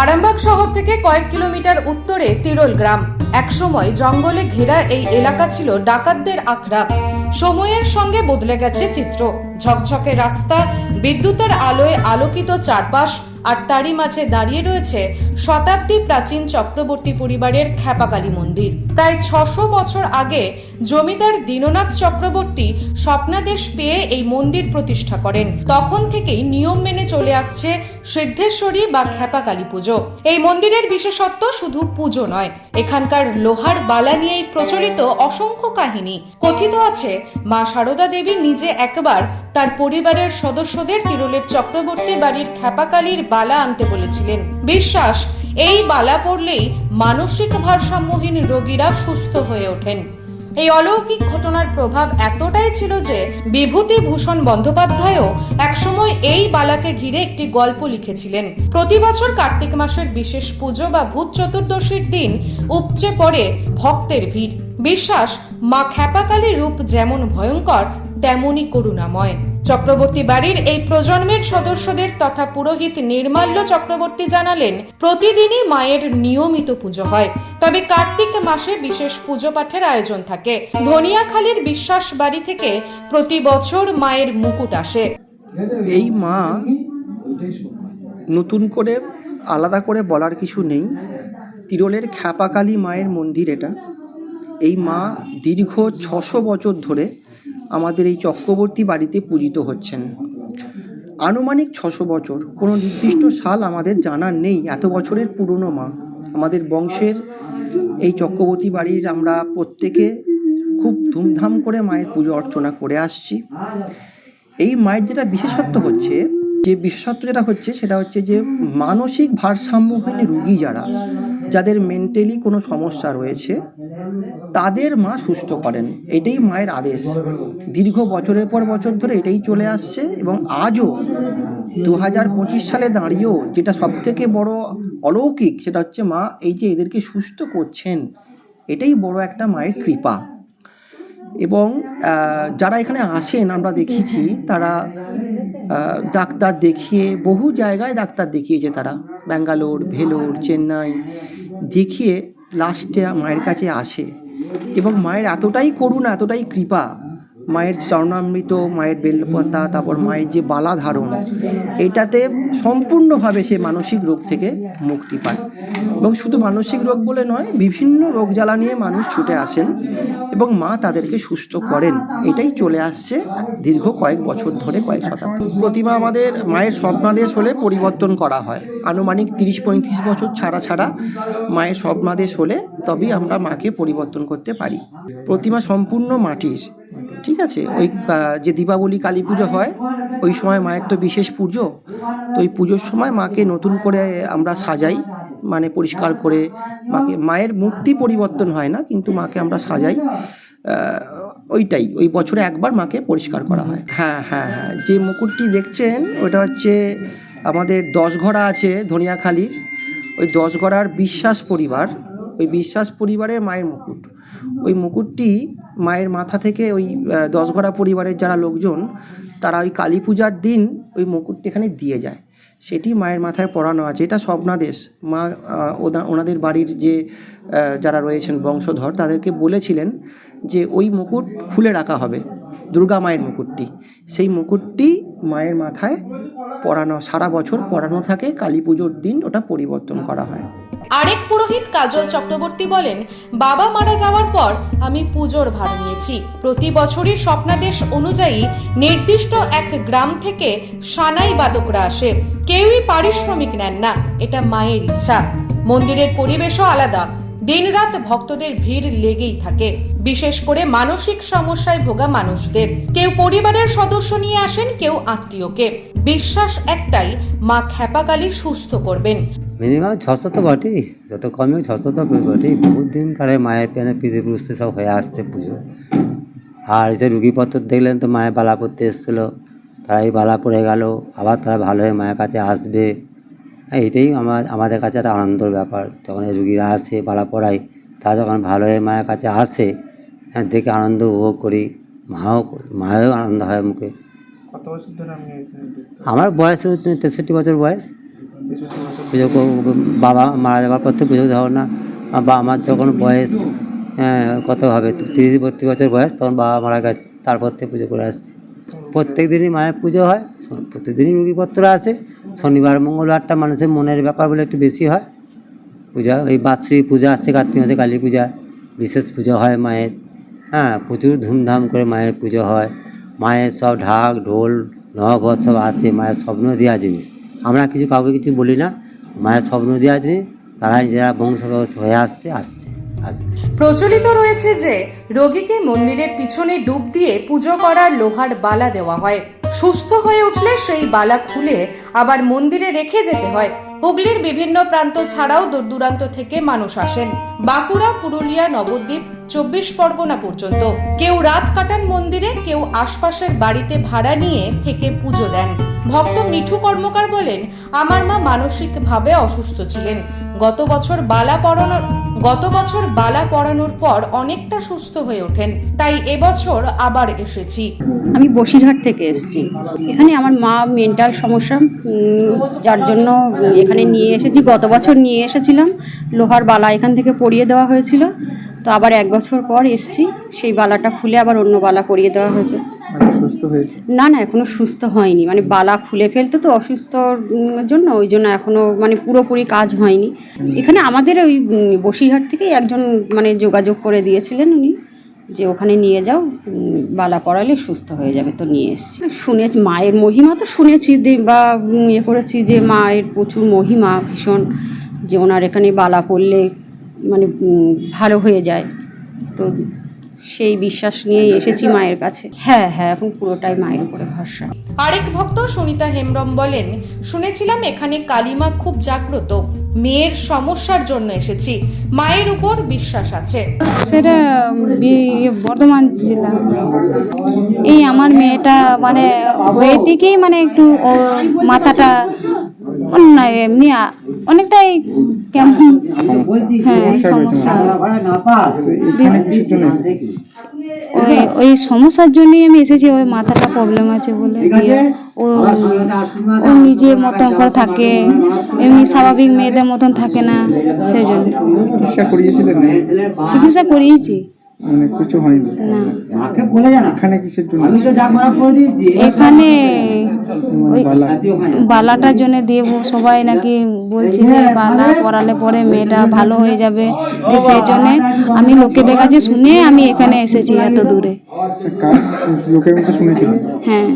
আরামবাগ শহর থেকে কয়েক কিলোমিটার উত্তরে তিরোল গ্রাম। একসময় জঙ্গলে ঘেরা এই এলাকা ছিল ডাকাতদের আখড়া। সময়ের সঙ্গে বদলে গেছে চিত্র। ঝকঝকে রাস্তা, বিদ্যুতের আলোয় আলোকিত চারপাশ আর তারই মাঝে দাঁড়িয়ে রয়েছে শতাব্দী প্রাচীন চক্রবর্তী পরিবারের খ্যাপাকালী মন্দির। প্রায় ছশো বছর আগে জমিদার দীননাথ চক্রবর্তী স্বপ্নাদেশ পেয়ে এই মন্দির প্রতিষ্ঠা করেন। তখন থেকেই নিয়ম মেনে চলে আসছে সিদ্ধেশ্বরী বা খ্যাপাকালী পুজো। এই মন্দিরের বিশেষত্ব শুধু পুজো নয়, এখানকার লোহার বালা নিয়েই প্রচলিত অসংখ্য কাহিনী। কথিত আছে, মা সারদা দেবী নিজে একবার তার পরিবারের সদস্যদের তিরুলের চক্রবর্তী বাড়ির খ্যাপাকালীর বালা আনতে বলেছিলেন। বিশ্বাস এই বালা পড়লেই মানসিক ভারসাম্যহীন রোগীরা সুস্থ হয়ে ওঠেন। এই অলৌকিক ঘটনার প্রভাব এতটাই ছিল যে বিভূতি ভূষণ বন্দ্যোপাধ্যায়ও একসময় এই বালাকে ঘিরে একটি গল্প লিখেছিলেন। প্রতি বছর কার্তিক মাসের বিশেষ পুজো বা ভূত চতুর্দশীর দিন উপচে পড়ে ভক্তের ভিড়। বিশ্বাস, মা খ্যাপাকালী রূপ যেমন ভয়ঙ্কর, তেমনই করুণাময়। চক্রবর্তী বাড়ির এই প্রজন্মের সদস্যদের তথা পুরোহিত নির্মাল্য চক্রবর্তী জানালেন, প্রতিদিনই মায়ের নিয়মিত পুজো হয়। তবে কার্তিক মাসে বিশেষ পুজো পাঠের আয়োজন থাকে। ধনিয়াখালীর বিশ্বাস বাড়ি থেকে প্রতি বছর মায়ের মুকুট আসে। এই মা নতুন করে আলাদা করে বলার কিছু নেই। তিরলের খ্যাপাকালী মায়ের মন্দির এটা। এই মা দীর্ঘ ছশো বছর ধরে আমাদের এই চক্রবর্তী বাড়িতে পূজিত হচ্ছেন। আনুমানিক ছশো বছর, কোনো নির্দিষ্ট সাল আমাদের জানার নেই, এত বছরের পুরনো মা। আমাদের বংশের এই চক্রবর্তী বাড়ির আমরা প্রত্যেকে খুব ধুমধাম করে মায়ের পুজো অর্চনা করে আসছি। এই মায়ের যেটা বিশেষত্ব হচ্ছে, যে বিশেষত্ব যেটা হচ্ছে, সেটা হচ্ছে যে মানসিক ভারসাম্যহীন রুগী যারা, যাদের মেন্টালি কোনো সমস্যা রয়েছে তাদের মা সুস্থ করেন। এটাই মায়ের আদেশ। দীর্ঘ বছরের পর বছর ধরে এটাই চলে আসছে এবং আজও দু হাজার পঁচিশ সালে দাঁড়িয়েও যেটা সব থেকে বড় অলৌকিক সেটা হচ্ছে মা এই যে এদেরকে সুস্থ করছেন, এটাই বড় একটা মায়ের কৃপা। এবং যারা এখানে আসেন, আমরা দেখেছি, তারা ডাক্তার দেখিয়ে, বহু জায়গায় ডাক্তার দেখিয়েছে তারা। ব্যাঙ্গালোর, ভেলোর, চেন্নাই দেখিয়ে লাস্টে মায়ের কাছে আসে। এবং মায়ের এতটাই করুণা এতটাই কৃপা মায়ের চরণামৃত, মায়ের বেলপাতা, তারপর মায়ের যে বালা ধারণ এটাতে সম্পূর্ণভাবে সে মানসিক রোগ থেকে মুক্তি পায়। এবং শুধু মানসিক রোগ বলে নয়, বিভিন্ন রোগ জ্বালা নিয়ে মানুষ ছুটে আসেন এবং মা তাদেরকে সুস্থ করেন। এটাই চলে আসছে দীর্ঘ কয়েক বছর ধরে, কয়েক শতাব্দী। প্রতিমা আমাদের মায়ের স্বপ্নাদেশ হলে পরিবর্তন করা হয়। আনুমানিক তিরিশ পঁয়ত্রিশ বছর ছাড়া ছাড়া মায়ের স্বপ্নাদেশ হলে তবেই আমরা মাকে পরিবর্তন করতে পারি। প্রতিমা সম্পূর্ণ মাটির। ঠিক আছে, ওই যে দীপাবলি, কালী পুজো হয়, ওই সময় মায়ের তো বিশেষ পুজো। তো ওই পুজোর সময় মাকে নতুন করে আমরা সাজাই মানে পরিষ্কার করে মাকে, মায়ের মূর্তি পরিবর্তন হয় না, কিন্তু মাকে আমরা সাজাই ওইটাই, ওই বছরে একবার মাকে পরিষ্কার করা হয়। হ্যাঁ হ্যাঁ হ্যাঁ যে মুকুটটি দেখছেন, ওটা হচ্ছে আমাদের দশঘরা আছে ধনিয়াখালীর। ওই দশঘরার বিশ্বাস পরিবার, ওই বিশ্বাস পরিবারের মায়ের মুকুট। ওই মুকুটটি মায়ের মাথা থেকে ওই দশঘরা পরিবারের যারা লোকজন, তারা ওই কালী পূজার দিন ওই মুকুটটি এখানে দিয়ে যায়। সেটি মায়ের মাথায় পড়ানো আছে। এটা স্বপ্নাদেশ মা ওনাদের বাড়ির যে যারা রয়েছেন বংশধর, তাদেরকে বলেছিলেন যে ওই মুকুট খুলে রাখা হবে। দুর্গা মায়ের মুকুটটি। সেই মুকুটটি মায়ের মাথায় পরানো, সারা বছর পরানো থাকে। কালী পুজোর দিন ওটা পরিবর্তন করা হয়। আরেক পুরোহিত কাজল চক্রবর্তী বলেন, বাবা মারা যাওয়ার পর আমি পুজোর ভার নিয়েছি। প্রতি বছরই স্বপ্নাদেশ অনুযায়ী নির্দিষ্ট এক গ্রাম থেকে সানাই বাদকরা আসে। কেউই পারিশ্রমিক নেন না, এটা মায়ের ইচ্ছা। মন্দিরের পরিবেশও আলাদা। দিনরাত ভক্তদের ভিড় লেগেই থাকে। বিশেষ করে মানসিক সমস্যায় ভোগা মানুষদের। কেউ পরিবারের সদস্য নিয়ে আসেন, কেউ আত্মীয়কে। বিশ্বাস একটাই, মা খ্যাপাকালী সুস্থ করবেন। মিনিমাম ছশো তো বটেই যত কমেও ছশো তো বটেই বহুত দিন কারে মায়ের পেনে পিতৃপুরুষতে সব হয়ে আসছে পুজো। আর যে রুগীপত্র দেখলেন তো, মায়ের বালা পড়তে এসেছিল। তারা এই বালা পড়ে গেল, আবার তারা ভালো হয়ে মায়ের কাছে আসবে। এটাই আমার, আমাদের কাছে একটা আনন্দের ব্যাপার। যখন এই রুগীরা আসে, বালা পড়ায়, তারা যখন ভালো হয়ে মায়ের কাছে আসে দেখে আনন্দ উপভোগ করি। মাও মায়েও আনন্দ হয় মুখে। কত বছর ধরে আপনি আমার বয়স তেষট্টি বছর বয়স। পুজো বাবা মারা যাওয়ার পর থেকে পুজো দেওয়া না। বা আমার যখন বয়স হ্যাঁ, কত হবে? তিরিশ বত্রিশ বছর বয়স তখন বাবা মারা গেছে। তারপর থেকে পুজো করে আসছি। প্রত্যেক দিনই মায়ের পুজো হয়। প্রত্যেকদিনই রুগীপত্র আছে শনিবার মঙ্গলবারটা মানুষের মনের ব্যাপার বলে একটু বেশি হয়। পূজা এই বাৎসরিক পূজা আসছে কার্তিক মাসে কালী পূজা। বিশেষ পুজো হয় মায়ের। হ্যাঁ প্রচুর ধুমধাম করে মায়ের পুজো হয়। মায়ের সব ঢাক, ঢোল নববধ সব আসে, মায়ের স্বপ্ন দেওয়া জিনিস। আমরা কিছু কাউকে কিছু বলি না, মায়ের স্বপ্ন দেওয়া জিনিস তারা নিজেরা বংশ হয়ে আসছে আসছে প্রচলিত রয়েছে যে, রোগীকে মন্দিরের পিছনে ডুব দিয়ে পুজো করার লোহার বালা দেওয়া হয়। সুস্থ হয়ে উঠলে সেই বালা খুলে আবার মন্দিরে রেখে যেতে হয়। হুগলির বিভিন্ন প্রান্ত ছাড়াও দূর দূরান্ত থেকে মানুষ আসেন। বাঁকুড়া, পুরুলিয়া, নবদ্বীপ চব্বিশ পরগনা পর্যন্ত। কেউ রাত কাটান মন্দিরে, কেউ আশপাশের বাড়িতে ভাড়া নিয়ে থেকে পুজো দেন। ভক্ত মিঠু কর্মকার বলেন, আমার মা মানসিকভাবে অসুস্থ ছিলেন। গত বছর বালা পড়ানোর গত বছর বালা পড়ানোর পর অনেকটা সুস্থ হয়ে ওঠেন। তাই এবছর আবার এসেছি। আমি বসিরহাট থেকে এসেছি। এখানে আমার মা মেন্টাল সমস্যা যার জন্য এখানে নিয়ে এসেছি, গত বছর নিয়ে এসেছিলাম। লোহার বালা এখান থেকে পরিয়ে দেওয়া হয়েছিল। তো আবার এক বছর পর এসেছি সেই বালাটা খুলে আবার অন্য বালা পরিয়ে দেওয়া হয়েছে। মানে হয়েছে? না না এখনও সুস্থ হয়নি। মানে বালা খুলে ফেলতে তো অসুস্থ জন্য ওই জন্য এখনও মানে পুরোপুরি কাজ হয়নি। এখানে আমাদের ওই বসিরহাট থেকেই একজন মানে যোগাযোগ করে দিয়েছিলেন উনি যে ওখানে নিয়ে যাও বালা পড়ালে সুস্থ হয়ে যাবে তো নিয়ে এসেছি। শুনেছি মায়ের মহিমা তো শুনেছি বা ইয়ে করেছি যে মায়ের প্রচুর মহিমা ভীষণ যে ওনার এখানে বালা পড়লে মানে ভালো হয়ে যায়। তো সেই বিশ্বাস নিয়েই এসেছি মায়ের কাছে। হ্যাঁ হ্যাঁ এখন পুরোটাই মায়ের উপরে ভরসা। আরেক ভক্ত সুনিতা হেমব্রম বলেন শুনেছিলাম এখানে কালিমা খুব জাগ্রত। মেয়ের সমস্যার জন্য এসেছি। মায়ের উপর বিশ্বাস আছে। সেটা বি- বর্ধমান জেলা। এই আমার মেয়েটা মানে হয়ে থেকেই মানে একটু মাথাটা অন্য এমনি অনেকটাই কেমন? হ্যাঁ সমস্যা ওই ওই সমস্যার জন্যই আমি এসেছি ওই মাথাটা প্রবলেম আছে বলে। দিয়ে ও ও নিজে মতন করে থাকে। এমনি স্বাভাবিক মেয়েদের মতন থাকে না সেই জন্য চিকিৎসা করিয়েছি। মানে কিছু হয়নি। না। এখানে কিসের জন্য? এখানে ওই বালা। বালাটার জন্য দিয়ে সবাই নাকি বলছে যে বালা পরালে পরে মেয়েটা ভালো হয়ে যাবে। সেই জন্যে আমি লোকেদের কাছে শুনে আমি এখানে এসেছি এত দূরে। লোকের মুখে শুনেছিলেন হ্যাঁ।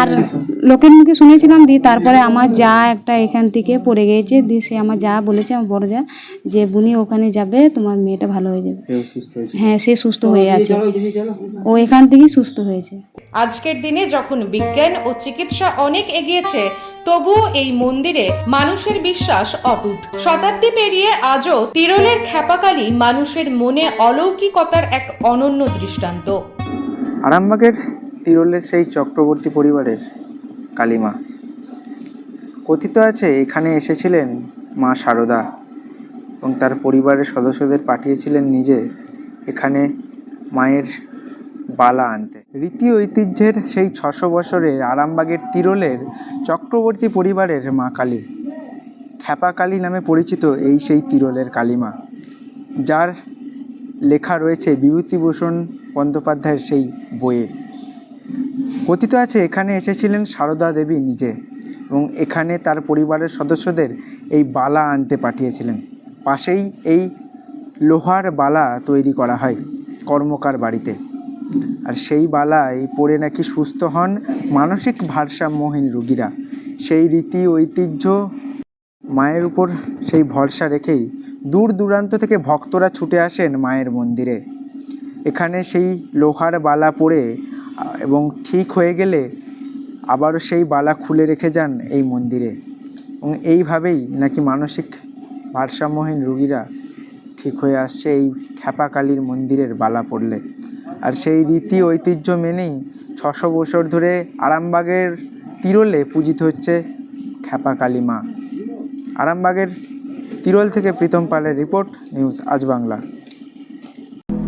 আর লোকের মুখে শুনেছিলাম দি তারপরে আমার যা একটা এখান থেকে পড়ে গিয়েছে দি সে আমার যা বলেছে আমার বড় যা যে বুনি ওখানে যাবে তোমার মেয়েটা ভালো হয়ে যাবে। হ্যাঁ সে সুস্থ হয়ে আছে। ও এখান থেকেই সুস্থ হয়েছে। আজকের দিনে যখন বিজ্ঞান ও চিকিৎসা অনেক এগিয়েছে তবুও এই মন্দিরে মানুষের বিশ্বাস অটুট। শতাব্দী পেরিয়ে আজও তিরলের খ্যাপাকালি মানুষের মনে অলৌকিকতার এক অনন্য দৃষ্টান্ত। আরামবাগের তিরলের সেই চক্রবর্তী পরিবারের কালিমা। কথিত আছে, এখানে এসেছিলেন মা শারদা এবং তার পরিবারের সদস্যদের পাঠিয়েছিলেন নিজে। এখানে মায়ের বালা আনতে। রীতি ঐতিহ্যের সেই ছশো বছরের আরামবাগের তিরলের চক্রবর্তী পরিবারের মা কালী। খ্যাপা কালী নামে পরিচিত এই সেই তিরলের কালিমা, যার লেখা রয়েছে বিভূতিভূষণ বন্দ্যোপাধ্যায়ের সেই বইয়ে। কথিত আছে এখানে এসেছিলেন সারদা দেবী নিজে এবং এখানে তার পরিবারের সদস্যদের এই বালা আনতে পাঠিয়েছিলেন। পাশেই এই লোহার বালা তৈরি করা হয় কর্মকার বাড়িতে। আর সেই বালায় পড়ে নাকি সুস্থ হন মানসিক ভারসাম্যহীন রুগীরা। সেই রীতি ঐতিহ্য মায়ের উপর সেই ভরসা রেখেই দূর দূরান্ত থেকে ভক্তরা ছুটে আসেন মায়ের মন্দিরে। এখানে সেই লোহার বালা আহ, এবং ঠিক হয়ে গেলে আবারও সেই বালা খুলে রেখে যান এই মন্দিরে। এবং এইভাবেই নাকি মানসিক ভারসাম্যহীন রুগীরা ঠিক হয়ে আসছে এই খ্যাপাকালীর মন্দিরের বালা পড়লে। আর সেই রীতি ঐতিহ্য মেনেই ছশো বছর ধরে আরামবাগের তিরলে পূজিত হচ্ছে খ্যাপাকালী মা। আরামবাগের তিরল থেকে প্রীতম পালের রিপোর্ট, নিউজ আজ বাংলা।